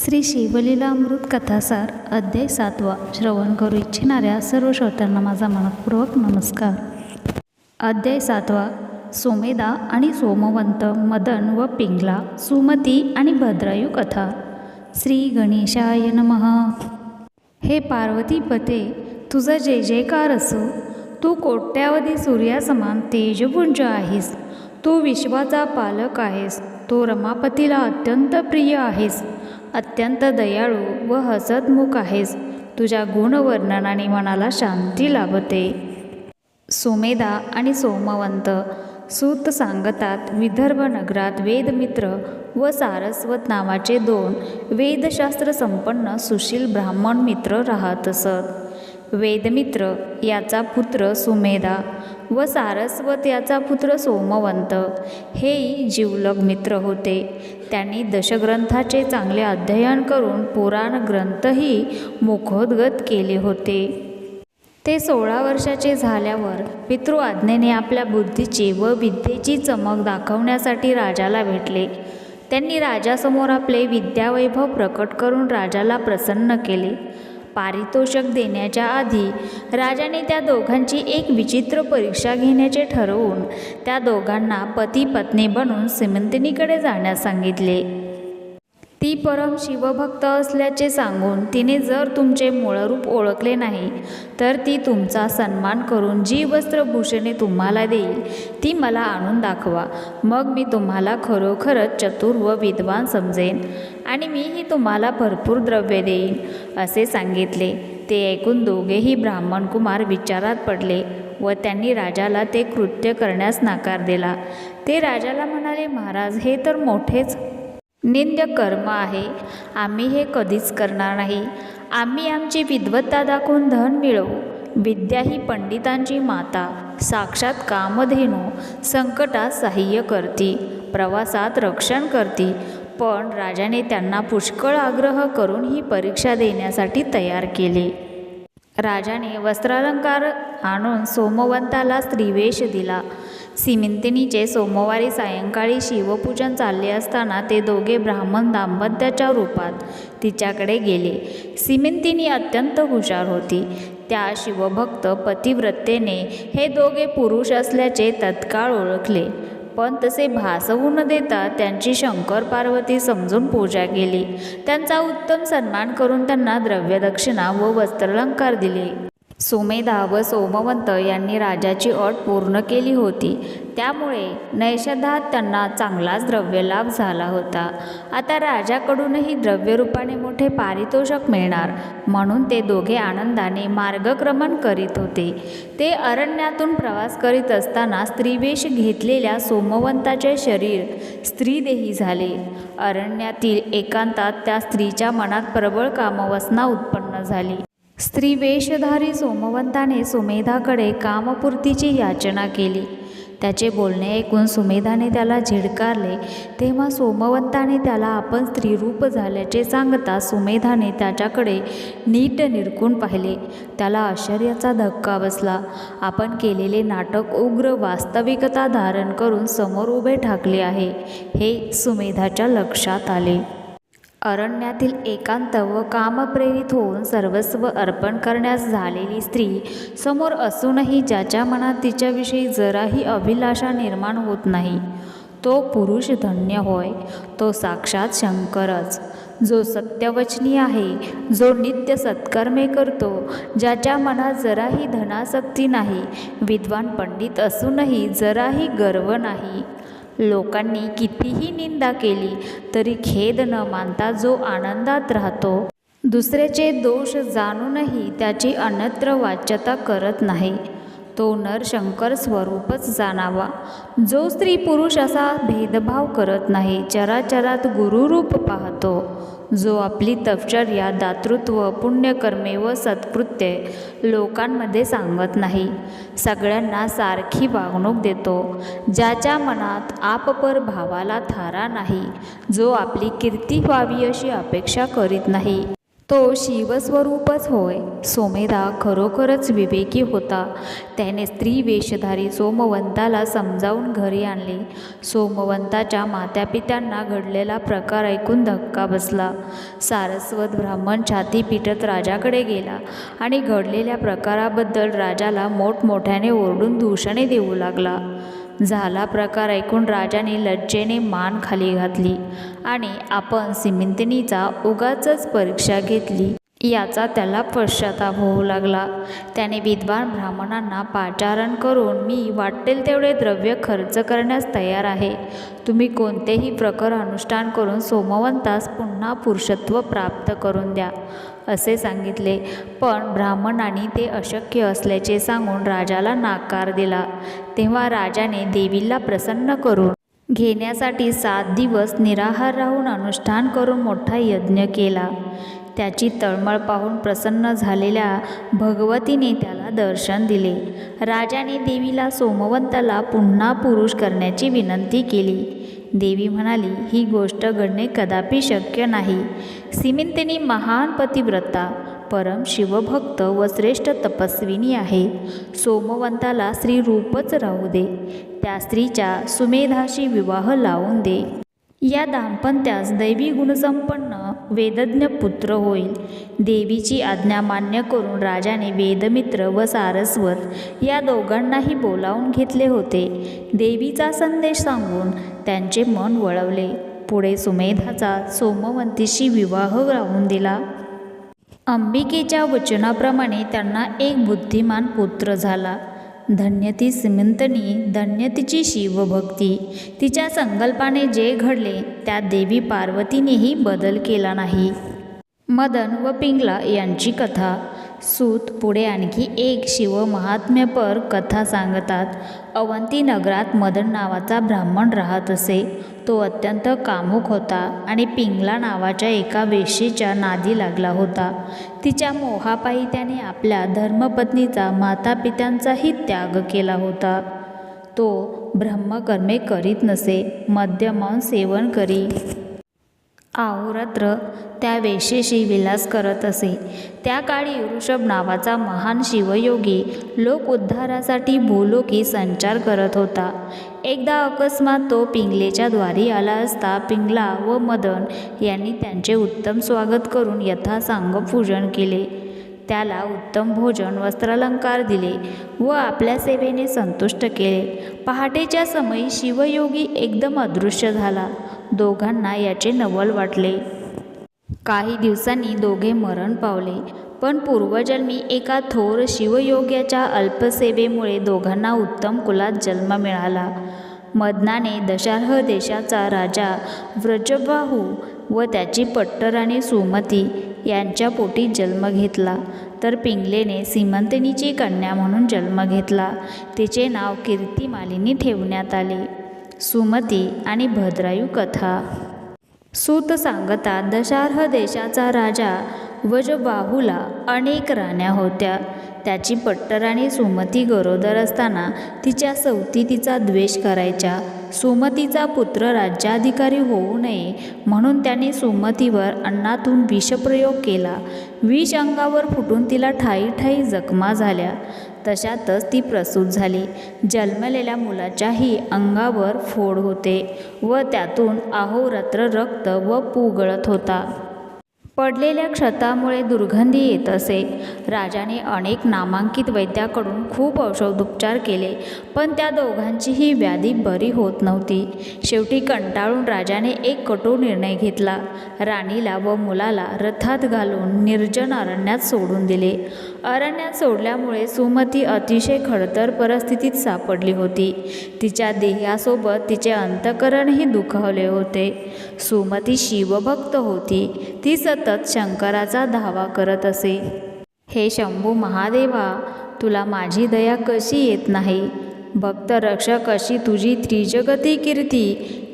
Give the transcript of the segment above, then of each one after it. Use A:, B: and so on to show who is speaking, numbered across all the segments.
A: श्री शिवलीलामृत कथासार अध्याय सातवा श्रवण करू इच्छिणाऱ्या सर्व श्रोत्यांना माझा मनपूर्वक नमस्कार. अध्याय सातवा सोमेदा आणि सोमवंत मदन व पिंगला सुमती आणि भद्रायू कथा. श्री गणेशाय नमः. हे पार्वतीपते तुझा जय जयकार असो. तू कोट्यावधी सूर्यासमान तेजपुंज आहेस. तू विश्वाचा पालक आहेस. तो रमापतीला अत्यंत प्रिय आहेस. अत्यंत दयाळू व हसतमुख आहेस. तुझ्या गुणवर्णनाने मनाला शांती लाभते. सुमेधा आणि सोमवंत सूत सांगतात विदर्भ नगरात वेदमित्र व सारस्वत नावाचे दोन वेदशास्त्र संपन्न सुशील ब्राह्मण मित्र राहत असत. वेदमित्र याचा पुत्र सुमेधा व सारस्वत याचा पुत्र सोमवंत. हेही जीवलग मित्र होते. त्यांनी दशग्रंथाचे चांगले अध्ययन करून पुराण ग्रंथही मुखोद्गत केले होते. ते सोळा वर्षाचे झाल्यावर पितृ आज्ञेने आपल्या बुद्धीची व विद्येची चमक दाखवण्यासाठी राजाला भेटले. त्यांनी राजासमोर आपले विद्यावैभव प्रकट करून राजाला प्रसन्न केले. पारितोषक देण्याच्या आधी राजाने त्या दोघांची एक विचित्र परीक्षा घेण्याचे ठरवून त्या दोघांना पती पत्नी बनून सिमंतिनीकडे जाण्यास सांगितले. ती परम शिवभक्त असल्याचे सांगून तिने जर तुमचे मूळरूप ओळखले नाही तर ती तुमचा सन्मान करून जी वस्त्रभूषणे तुम्हाला देईल. ती मला आणून दाखवा. मग मी तुम्हाला खरोखरच चतुर व विद्वान समजेन आणि मीही तुम्हाला भरपूर द्रव्य देईन असे सांगितले. ते ऐकून दोघेही ब्राह्मण कुमार विचारात पडले व त्यांनी राजाला ते कृत्य करण्यास नकार दिला. ते राजाला म्हणाले महाराज हे तर मोठेच निंद्य कर्म आहे. आम्ही हे कधीच करणार नाही. आम्ही आमची विद्वत्ता दाखवून धन मिळवू. विद्या ही पंडितांची माता. साक्षात कामधेनू. संकटात सहाय्य करती. प्रवासात रक्षण करती. पण राजाने त्यांना पुष्कळ आग्रह करून ही परीक्षा देण्यासाठी तयार केले. राजाने वस्त्रालंकार आणून सोमवंताला स्त्रीवेश दिला. सिमिंतिनीचे सोमवारी सायंकाळी शिवपूजन चालले असताना ते दोघे ब्राह्मण दाम्पत्याच्या रूपात तिच्याकडे गेले. सिमिंतिनी अत्यंत हुशार होती. त्या शिवभक्त पतिव्रतेने हे दोघे पुरुष असल्याचे तत्काळ ओळखले. पण तसे भासवू न देता त्यांची शंकर पार्वती समजून पूजा केली. त्यांचा उत्तम सन्मान करून त्यांना द्रव्यदक्षिणा व वस्त्रालंकार दिले. सुमेधा व सोमवंत यांनी राजाची अट पूर्ण केली होती. त्यामुळे नैषधात त्यांना चांगलाच द्रव्यलाभ झाला होता. आता राजाकडूनही द्रव्यरूपाने मोठे पारितोषक मिळणार म्हणून ते दोघे आनंदाने मार्गक्रमण करीत होते. ते अरण्यातून प्रवास करीत असताना स्त्रीवेश घेतलेल्या सोमवंताचे शरीर स्त्रीदेही झाले. अरण्यातील एकांतात त्या स्त्रीच्या मनात प्रबळ कामवासना उत्पन्न झाली. स्त्री वेशधारी सोमवंताने सुमेधाकडे कामपूर्तीची याचना केली. त्याचे बोलणे ऐकून सुमेधाने त्याला झिडकारले. तेव्हा सोमवंताने त्याला आपण स्त्रीरूप झाल्याचे सांगता सुमेधाने त्याच्याकडे नीट निरकून पाहिले. त्याला आश्चर्याचा धक्का बसला. आपण केलेले नाटक उग्र वास्तविकता धारण करून समोर उभे ठाकले आहे. हे सुमेधाच्या लक्षात आले. अरण्यातील एकांत व कामप्रेरित होऊन सर्वस्व अर्पण करण्यास झालेली स्त्री समोर असूनही ज्याच्या मनात तिच्याविषयी जराही अभिलाषा निर्माण होत नाही. तो पुरुष धन्य होय. तो साक्षात शंकरच. जो सत्यवचनी आहे जो नित्य सत्कर्मे करतो ज्याच्या मनात जराही धनासक्ती नाही विद्वान पंडित असूनही जराही गर्व नाही. लोकांनी कितीही निंदा केली तरी खेद न मानता जो आनंदात राहतो दुसऱ्याचे दोष जाणूनही त्याची अन्यत्र वाच्यता करत नाही. तो नर शंकर स्वरूपच जाणावा. जो स्त्री पुरुष असा भेदभाव करत नाही चराचरात गुरुरूप पाहतो. जो आपली तपचर्या दातृत्व पुण्यकर्मे व सत्कृत्ये लोकांमध्ये सांगत नाही सगळ्यांना सारखी वागणूक देतो. ज्याच्या मनात आपपर भावाला थारा नाही जो आपली कीर्ती व्हावी अशी अपेक्षा करीत नाही. तो शिवस्वरूपच होय. सोमेधा खरोखरच विवेकी होता. त्याने स्त्री वेशधारी सोमवंताला समजावून घरी आणले. सोमवंताच्या मात्यापित्यांना घडलेला प्रकार ऐकून धक्का बसला. सारस्वत ब्राह्मण छाती पिटत राजाकडे गेला आणि घडलेल्या प्रकाराबद्दल राजाला मोठमोठ्याने ओरडून दूषणे देऊ लागला. झाला प्रकार ऐकून राजाने लज्जेने मान खाली घातली आणि आपण सिमिंतिनीचा उगाचच परीक्षा घेतली. याचा त्याला पश्चाताप होऊ लागला. त्याने विद्वान ब्राह्मणांना पाचारण करून मी वाटेल तेवढे द्रव्य खर्च करण्यास तयार आहे. तुम्ही कोणतेही प्रकर अनुष्ठान करून सोमवंतास पुन्हा पुरुषत्व प्राप्त करून द्या असे सांगितले. पण ब्राह्मणांनी ते अशक्य असल्याचे सांगून राजाला नाकार दिला. तेव्हा राजाने देवीला प्रसन्न करून घेण्यासाठी सात दिवस निराहार राहून अनुष्ठान करून मोठा यज्ञ केला. त्याची तळमळ पाहून प्रसन्न झालेल्या भगवतीने त्याला दर्शन दिले. राजाने देवीला सोमवंताला पुन्हा पुरुष करण्याची विनंती केली. देवी म्हणाली ही गोष्ट घडणे कदापि शक्य नाही. सिमिंतनी महान पतिव्रता परम शिवभक्त व श्रेष्ठ तपस्विनी आहे. सोमवंताला स्त्री रूपच राहू दे. त्या स्त्रीच्या सुमेधाशी विवाह लावून दे. या दाम्पत्यास दैवी गुणसंपन्न वेदज्ञ पुत्र होईल. देवीची आज्ञा मान्य करून राजाने वेदमित्र व सारस्वत या दोघांनाही बोलावून घेतले होते. देवीचा संदेश सांगून त्यांचे मन वळवले. पुढे सुमेधाचा सोमवंतीशी विवाह राहून दिला. अंबिकेच्या वचनाप्रमाणे त्यांना एक बुद्धिमान पुत्र झाला. धन्य ती सिमंतनी धन्य तिची शिवभक्ती. तिच्या संकल्पाने जे घडले त्यात देवी पार्वतीनेही बदल केला नाही. मदन व पिंगला यांची कथा. सूत पुढे आणखी एक शिव महात्म्यपर कथा सांगतात. अवंती नगरात मदन नावाचा ब्राह्मण राहत असे. तो अत्यंत कामुक होता आणि पिंगला नावाच्या एका वेशीच्या नादी लागला होता. तिच्या मोहापायी त्याने आपल्या धर्मपत्नीचा मातापित्यांचाही त्याग केला होता. तो ब्रह्मकर्मे करीत नसे. मद्यमौन सेवन करी. आहोरात्र त्या वेशेशी विलास करत असे. त्या काळी ऋषभ नावाचा महान शिवयोगी लोक उद्धारासाठी भूलोकी संचार करत होता. एकदा अकस्मात तो पिंगलेच्या द्वारी आला असता पिंगला व मदन यांनी त्यांचे उत्तम स्वागत करून यथासांग पूजन केले. त्याला उत्तम भोजन वस्त्रालंकार दिले व आपल्या सेवेने संतुष्ट केले. पहाटेच्या समयी शिवयोगी एकदम अदृश्य झाला. दोघांना याचे नवल वाटले. काही दिवसांनी दोघे मरण पावले. पण पूर्वजन्मी एका थोर शिवयोग्याच्या अल्पसेवेमुळे दोघांना उत्तम कुलात जन्म मिळाला. मदनाने दशार्ह देशाचा राजा व्रजबाहू व त्याची पट्टराणी सुमती यांच्या पोटी जन्म घेतला. तर पिंगलेने सीमंतनीची कन्या म्हणून जन्म घेतला. तिचे नाव कीर्तिमालिनी ठेवण्यात आले. सुमती आणि भद्रायू कथा. सूत सांगतात दशार्ह देशाचा राजा वजबाहूला अनेक राण्या होत्या. त्याची पट्टराणी सुमती गरोदर असताना तिच्या सवती तिचा द्वेष करायच्या. सुमतीचा पुत्र राज्याधिकारी होऊ नये म्हणून त्याने सुमतीवर अन्नातून विषप्रयोग केला. विष अंगावर फुटून तिला ठाई ठाई जखमा झाल्या. तशातच ती प्रसूत झाली. जन्मलेल्या मुलाच्याही अंगावर फोड होते व त्यातून अहोरात्र रक्त व पू गळत होता. पडलेल्या क्षतामुळे दुर्गंधी येत असे. राजाने अनेक नामांकित वैद्याकडून खूप औषधोपचार केले पण त्या दोघांचीही व्याधी बरी होत नव्हती. शेवटी कंटाळून राजाने एक कटू निर्णय घेतला. राणीला व मुलाला रथात घालून निर्जन अरण्यात सोडून दिले. अरण्यात सोडल्यामुळे सुमती अतिशय खडतर परिस्थितीत सापडली होती. तिच्या देहासोबत तिचे अंतकरणही दुखावले होते. सुमती शिवभक्त होती. ती सतत शंकराचा धावा करत असे. हे शंभू महादेवा तुला माझी दया कशी येत नाही? भक्त रक्षक अशी तुझी त्रिजगती कीर्ती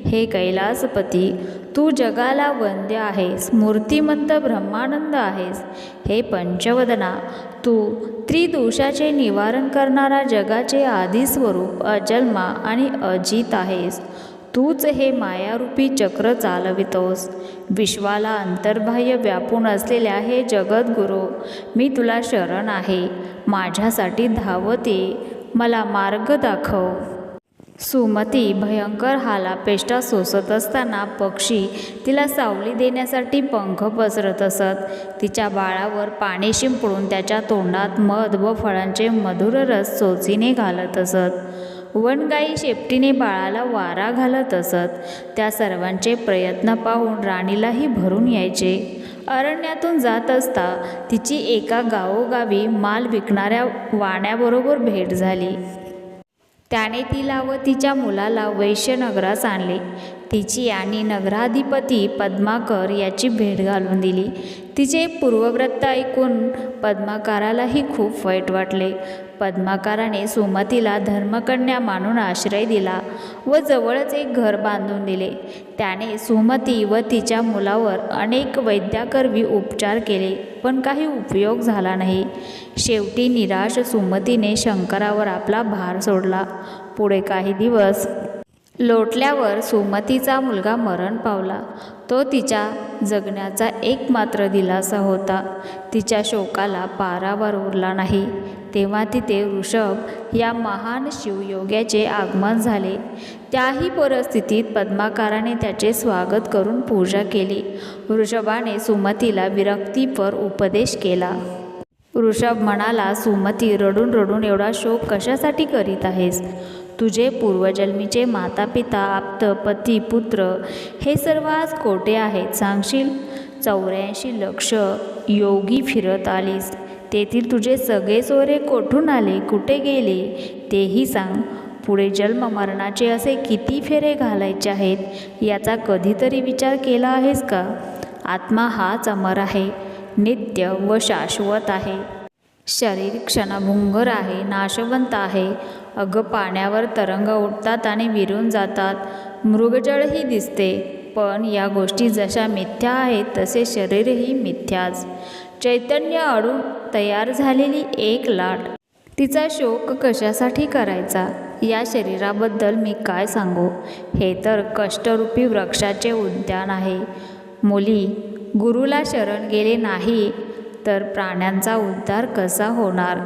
A: हे कैलासपती तू जगाला वंद्य आहेस मूर्तिमंत ब्रह्मानंद आहेस. हे पंचवदना तू त्रिदोषाचे निवारण करणारा जगाचे आदिस्वरूप अजन्मा आणि अजित आहेस. तूच हे मायारूपी चक्र चालवितोस. विश्वाला अंतर्बाह्य व्यापून असलेल्या हे जगद्गुरू मी तुला शरण आहे. माझ्यासाठी धावते. मला मार्ग दाखव. सुमती भयंकर हालापेष्टा सोसत असताना पक्षी तिला सावली देण्यासाठी पंख पसरत असत. तिच्या बाळावर पाणी शिंपडून त्याच्या तोंडात मध व फळांचे मधुर रस सोचीने घालत असत. वनगाई शेपटीने बाळाला वारा घालत असत. त्या सर्वांचे प्रयत्न पाहून राणीलाही भरून यायचे. अरण्यातून जात असता तिची एका गावोगावी माल विकणाऱ्या वाण्याबरोबर भेट झाली. त्याने तिला व तिच्या मुलाला वैश्यनगरास आणले. तिची आणि नगराधिपती पद्माकर याची भेट घालून दिली. तिचे पूर्वव्रत ऐकून पद्माकारालाही खूप वाईट वाटले. पद्माकाराने सुमतीला धर्मकन्या मानून आश्रय दिला व जवळच एक घर बांधून दिले. त्याने सुमती व तिच्या मुलावर अनेक वैद्याकरवी उपचार केले पण काही उपयोग झाला नाही. शेवटी निराश सुमतीने शंकरावर आपला भार सोडला. पुढे काही दिवस लोटल्यावर सुमतीचा मुलगा मरण पावला. तो तिच्या जगण्याचा एकमात्र दिलासा होता. तिच्या शोकाला पारावर उरला नाही. तेव्हा तिथे ऋषभ या महान शिवयोग्याचे आगमन झाले. त्याही परिस्थितीत पद्माकाराने त्याचे स्वागत करून पूजा केली. ऋषभाने सुमतीला विरक्तीपर उपदेश केला. ऋषभ म्हणाला सुमती रडून रडून एवढा शोक कशासाठी करीत आहेस? तुझे पूर्वजन्मीचे माता पिता आप्त पती पुत्र हे सर्व आज कोठे आहेत? सांगशील? चौऱ्याऐंशी लक्ष योगी फिरत आलीस. तेथील तुझे सगळे सोरे कोठून आले कुठे गेले? तेही सांग. पुढे जन्म मरणाचे असे किती फेरे घालायचे आहेत याचा कधीतरी विचार केला आहेस का? आत्मा हाच अमर आहे नित्य व शाश्वत आहे. शरीर क्षणभुंगर आहे नाशवंत आहे. अगं पाण्यावर तरंग उठतात आणि विरून जातात. मृगजळही दिसते पण या गोष्टी जशा मिथ्या आहेत तसे शरीरही मिथ्याच. चैतन्य अडून तयार झालेली एक लाट. तिचा शोक कशासाठी करायचा? या शरीराबद्दल मी काय सांगू? हे तर कष्टरूपी वृक्षाचे उद्यान आहे. मुली गुरुला शरण गेले नाही तर प्राण्यांचा उद्धार कसा होणार?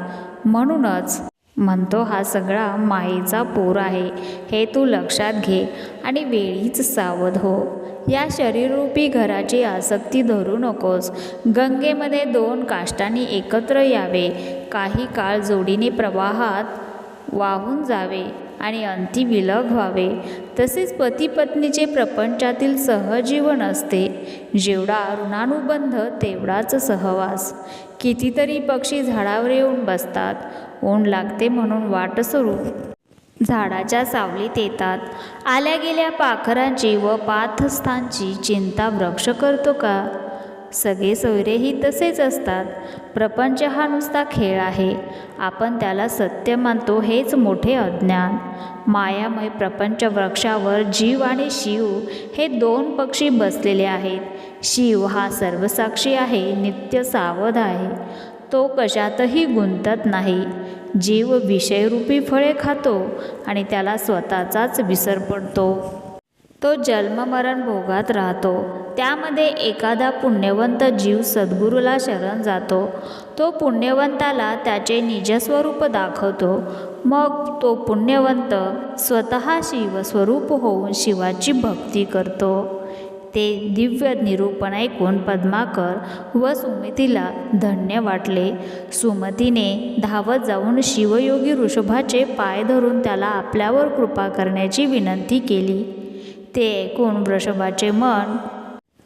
A: म्हणूनच म्हणतो हा सगळा मायेचा पोर आहे. हे तू लक्षात घे आणि वेळीच सावध हो. या शरीररूपी घराची आसक्ती धरू नकोस. गंगेमध्ये दोन काष्टांनी एकत्र यावे. काही काळ जोडीने प्रवाहात वाहून जावे आणि अंती विलग व्हावे. तसेच पती पत्नीचे प्रपंचातील सहजीवन असते. जेवढा ऋणानुबंध तेवढाच सहवास. कितीतरी पक्षी झाडावर येऊन बसतात. ऊन लागते म्हणून वाट सुरू झाडाच्या सावलीत येतात. आल्या गेल्या पाखरांची व पाथस्थांची चिंता वृक्ष करतो का? सगळे सोयरेही तसेच असतात. प्रपंच हा नुसता खेळ आहे. आपण त्याला सत्य मानतो हेच मोठे अज्ञान. मायामय प्रपंच वृक्षावर जीव आणि शिव हे दोन पक्षी बसलेले आहेत. शिव हा सर्वसाक्षी आहे नित्य सावध आहे. तो कशातही गुंतत नाही. जीव विषयरूपी फळे खातो आणि त्याला स्वतःचाच विसर पडतो. तो जन्ममरण भोगात राहतो. त्यामध्ये एखादा पुण्यवंत जीव सद्गुरूला शरण जातो. तो पुण्यवंताला त्याचे निजस्वरूप दाखवतो. मग तो पुण्यवंत स्वतः शिवस्वरूप होऊन शिवाची भक्ती करतो. ते दिव्य निरूपण ऐकून पद्माकर व सुमतीला धन्य वाटले. सुमतीने धावत जाऊन शिवयोगी ऋषभाचे पाय धरून त्याला आपल्यावर कृपा करण्याची विनंती केली. ते ऐकून वृषभाचे मन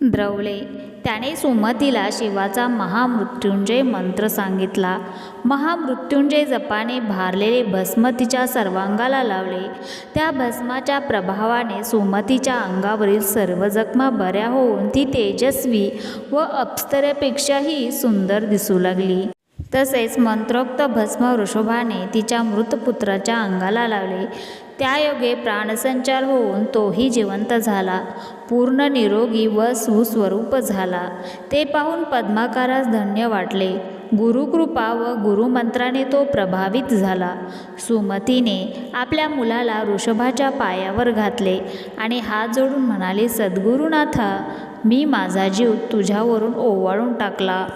A: द्रवले. त्याने सुमतीला शिवाचा महामृत्युंजय मंत्र सांगितला. महामृत्युंजय जपाने भारलेले भस्म तिच्या सर्वांगाला लावले. त्या भस्माच्या प्रभावाने सुमतीच्या अंगावरील सर्व जखमा बऱ्या होऊन ती तेजस्वी व अप्सरेपेक्षाही सुंदर दिसू लागली. तसेच मंत्रोक्त भस्म वृषभाने तिच्या मृतपुत्राच्या अंगाला लावले. त्यायोगे प्राणसंचार होऊन तोही जिवंत झाला. पूर्ण निरोगी व सुस्वरूप झाला. ते पाहून पद्माकारास धन्य वाटले. गुरुकृपा व गुरुमंत्राने तो प्रभावित झाला. सुमतीने आपल्या मुलाला ऋषभाच्या पायावर घातले आणि हात जोडून म्हणाले सद्गुरुनाथा मी माझा जीव तुझ्यावरून ओवाळून टाकला.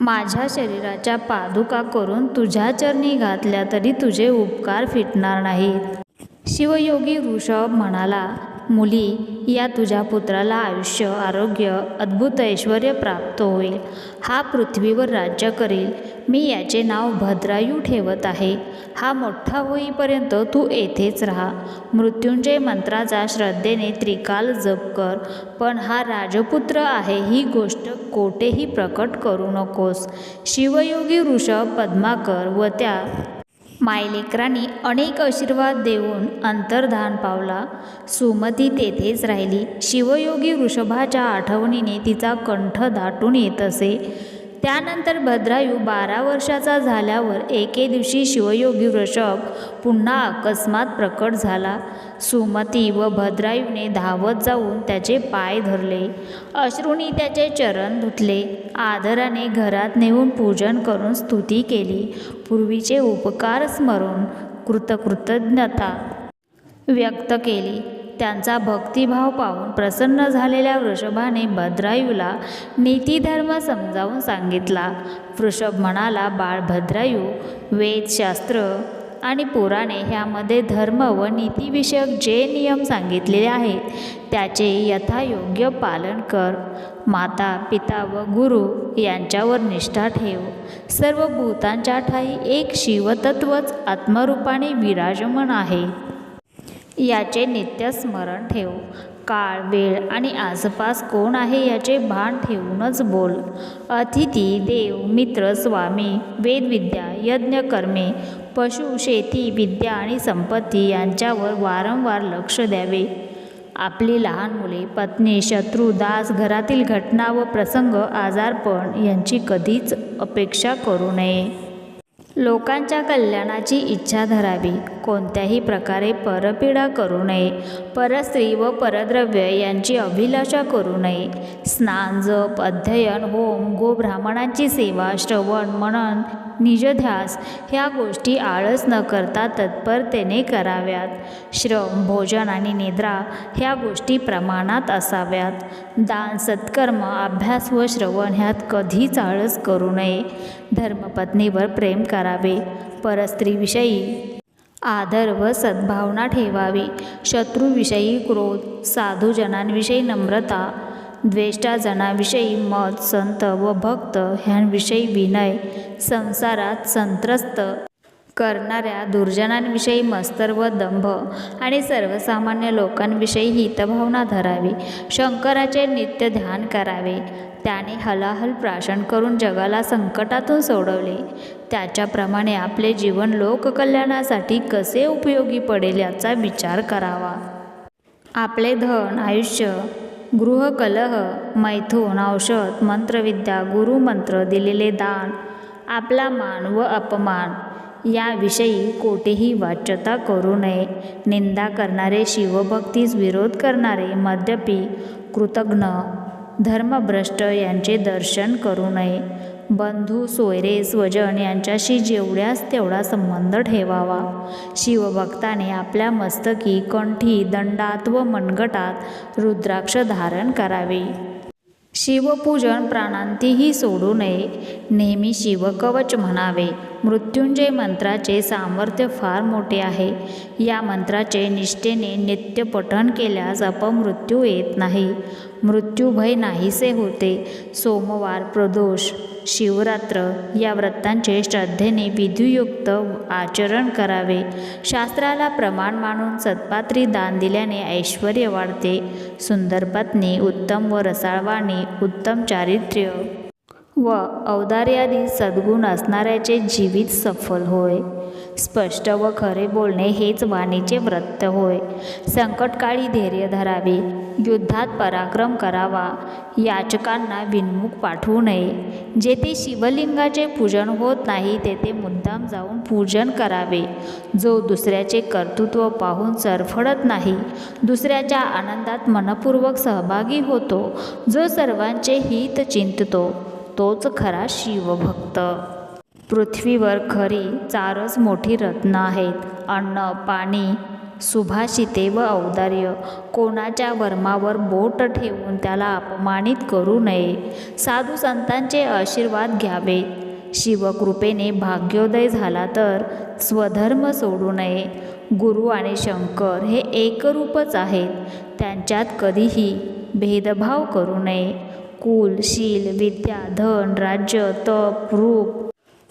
A: माझ्या शरीराच्या पादुका करून तुझ्या चरणी घातल्या तरी तुझे उपकार फिटणार नाहीत. शिवयोगी ऋषभ म्हणाला मुली या तुझ्या पुत्राला आयुष्य आरोग्य अद्भुत ऐश्वर प्राप्त होईल. हा पृथ्वीवर राज्य करेल. मी याचे नाव भद्रायू ठेवत आहे. हा मोठा होईपर्यंत तू येथेच राहा. मृत्युंजय मंत्राचा श्रद्धेने त्रिकाल जप कर. पण हा राजपुत्र आहे ही गोष्ट कोठेही प्रकट करू नकोस. शिवयोगी ऋषभ पद्माकर व त्या मायलेकरांनी अनेक आशीर्वाद देऊन अंतर्धान पावला. सुमती तेथेच राहिली. शिवयोगी वृषभाच्या आठवणीने तिचा कंठ दाटून येत असे. त्यानंतर भद्रायू बारा वर्षाचा झाल्यावर एके दिवशी शिवयोगी वृषभ पुन्हा अकस्मात प्रकट झाला. सुमती व भद्रायूने धावत जाऊन त्याचे पाय धरले. अश्रुनी त्याचे चरण धुतले. आदराने घरात नेऊन पूजन करून स्तुती केली. पूर्वीचे उपकार स्मरून कृतकृतज्ञता व्यक्त केली. त्यांचा भक्तिभाव पाहून प्रसन्न झालेल्या वृषभाने भद्रायूला नीतिधर्म समजावून सांगितला. वृषभ म्हणाला बाळ भद्रायू वेदशास्त्र आणि पुराणे ह्यामध्ये धर्म व नीतीविषयक जे नियम सांगितलेले आहेत त्याचे यथायोग्य पालन कर. माता पिता व गुरु यांच्यावर निष्ठा ठेव. सर्व भूतांच्या ठाई एक शिवतत्वच आत्मरूपाने विराजमान आहे. याचे नित्य स्मरण ठेव. काळ वेळ आणि आसपास कोण आहे याचे भान ठेवूनच बोल. अतिथी देव मित्र स्वामी वेदविद्या यज्ञकर्मे पशु शेती विद्या आणि संपत्ती यांच्यावर वारंवार लक्ष द्यावे. आपली लहान मुले पत्नी शत्रू दास घरातील घटना व प्रसंग आजारपण यांची कधीच अपेक्षा करू नये. लोकांच्या कल्याणाची इच्छा धरावी. कोणत्याही प्रकारे परपीडा करू नये. परस्त्री व परद्रव्य यांची अभिलाषा करू नये. स्नान जप अध्ययन होम गोब्राह्मणांची सेवा श्रवण मनन निजध्यास ह्या गोष्टी आळस न करता तत्परतेने कराव्यात. श्रम भोजन आणि निद्रा ह्या गोष्टी प्रमाणात असाव्यात. दान सत्कर्म अभ्यास व श्रवण ह्यात कधीच आळस करू नये. धर्मपत्नीवर प्रेम करावे. परस्त्रीविषयी आदर व सद्भावना ठेवावी. शत्रूविषयी क्रोध साधूजनांविषयी नम्रता द्वेष्टाजनाविषयी मत संत व भक्त ह्यांविषयी विनय संसारात संत्रस्त करणाऱ्या दुर्जनांविषयी मस्तर व दंभ आणि सर्वसामान्य लोकांविषयी हितभावना धरावी. शंकराचे नित्य ध्यान करावे. त्याने हलाहल प्राशन करून जगाला संकटातून सोडवले. त्याच्याप्रमाणे आपले जीवन लोककल्याणासाठी कसे उपयोगी पडेल याचा विचार करावा. आपले धन आयुष्य गृहकलह मैथून औषध मंत्रविद्या गुरुमंत्र दिलेले दान आपला मान व अपमान याविषयी कोठेही वाच्यता करू नये. निंदा करणारे शिवभक्तीस विरोध करणारे मद्यपी कृतघ्न धर्मभ्रष्ट यांचे दर्शन करू नये. बंधू सोयरे स्वजन यांच्याशी जेवढ्यास तेवढा संबंध ठेवावा. शिवभक्ताने आपल्या मस्तकी कंठी दंडात व मनगटात रुद्राक्ष धारण करावे. शिवपूजन प्राणांतीही सोडू नये नेहमी शिवकवच म्हणावे. मृत्युंजय मंत्राचे सामर्थ्य फार मोठे आहे. या मंत्राचे निष्ठेने नित्य पठण केल्यास अपमृत्यू येत नाही. मृत्यूभय नाहीसे होते. सोमवार प्रदोष शिवरात्र या व्रतांचे श्रद्धेने विधियुक्त आचरण करावे. शास्त्राला प्रमाण मानून सत्पात्री दान दिल्याने ऐश्वर वाढते. सुंदर पत्नी उत्तम व रसाळवाणी उत्तम चारित्र्य व औदार्यादी सद्गुण असणाऱ्याचे जीवित सफल होय. स्पष्ट व खरे बोलणे हेच वाणीचे व्रत होय. संकटकाळी धैर्य धरावे. युद्धात पराक्रम करावा. याचकांना विनमुख पाठवू नये. जेथे शिवलिंगाचे पूजन होत नाही तेथे मुद्दाम जाऊन पूजन करावे. जो दुसऱ्याचे कर्तृत्व पाहून सरफडत नाही दुसऱ्याच्या आनंदात मनपूर्वक सहभागी होतो. जो सर्वांचे हित चिंततो तोच खरा शिवभक्त. पृथ्वीवर खरी चारच मोठी रत्न आहेत. अन्न पाणी सुभाषिते व औदार्य. कोणाच्या वर्मावर बोट ठेवून त्याला अपमानित करू नये. साधू संतांचे आशीर्वाद घ्यावे. शिवकृपेने भाग्योदय झाला तर स्वधर्म सोडू नये. गुरु आणि शंकर हे एकरूपच आहेत. त्यांच्यात कधीही भेदभाव करू नये. कुल शील विद्या धन राज्य तप रूप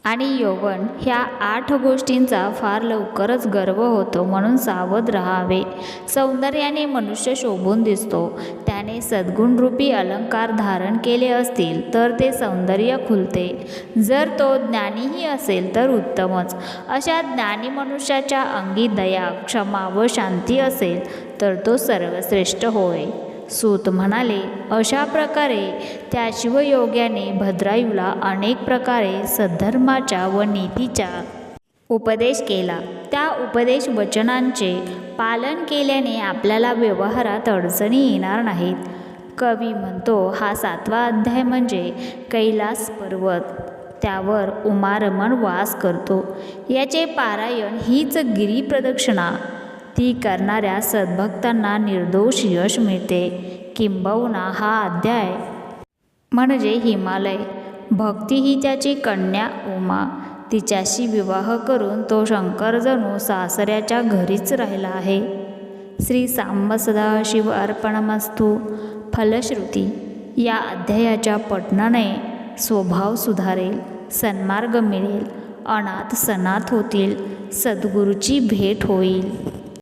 A: आणि यौवन ह्या आठ गोष्टींचा फार लवकरच गर्व होतो म्हणून सावध राहावे. सौंदर्याने मनुष्य शोभून दिसतो. त्याने सद्गुणरूपी अलंकार धारण केले असतील तर ते सौंदर्य खुलते. जर तो ज्ञानीही असेल तर उत्तमच. अशा ज्ञानी मनुष्याच्या अंगी दया क्षमा व शांती असेल तर तो सर्वश्रेष्ठ होय. सूत म्हणाले अशा प्रकारे त्या शिवयोग्याने भद्रायूला अनेक प्रकारे सद्धर्माच्या व नीतीच्या उपदेश केला. त्या उपदेश वचनांचे पालन केल्याने आपल्याला व्यवहारात अडचणी येणार नाहीत. कवी म्हणतो हा सातवा अध्याय म्हणजे कैलास पर्वत. त्यावर उमारमण वास करतो. याचे पारायण हीच गिरी प्रदक्षिणा ती करणाऱ्या सद्भक्तांना निर्दोष यश मिळते. किंबहुना हा अध्याय. म्हणजे हिमालय. भक्ती ही त्याची कन्या उमा. तिच्याशी विवाह करून तो शंकर जणू सासऱ्याच्या घरीच राहिला आहे. श्री सांब सदाशिव अर्पणमस्तू. फलश्रुती. या अध्यायाच्या पठणाने स्वभाव सुधारेल सन्मार्ग मिळेल अनाथ सनाथ होतील सद्गुरूची भेट होईल.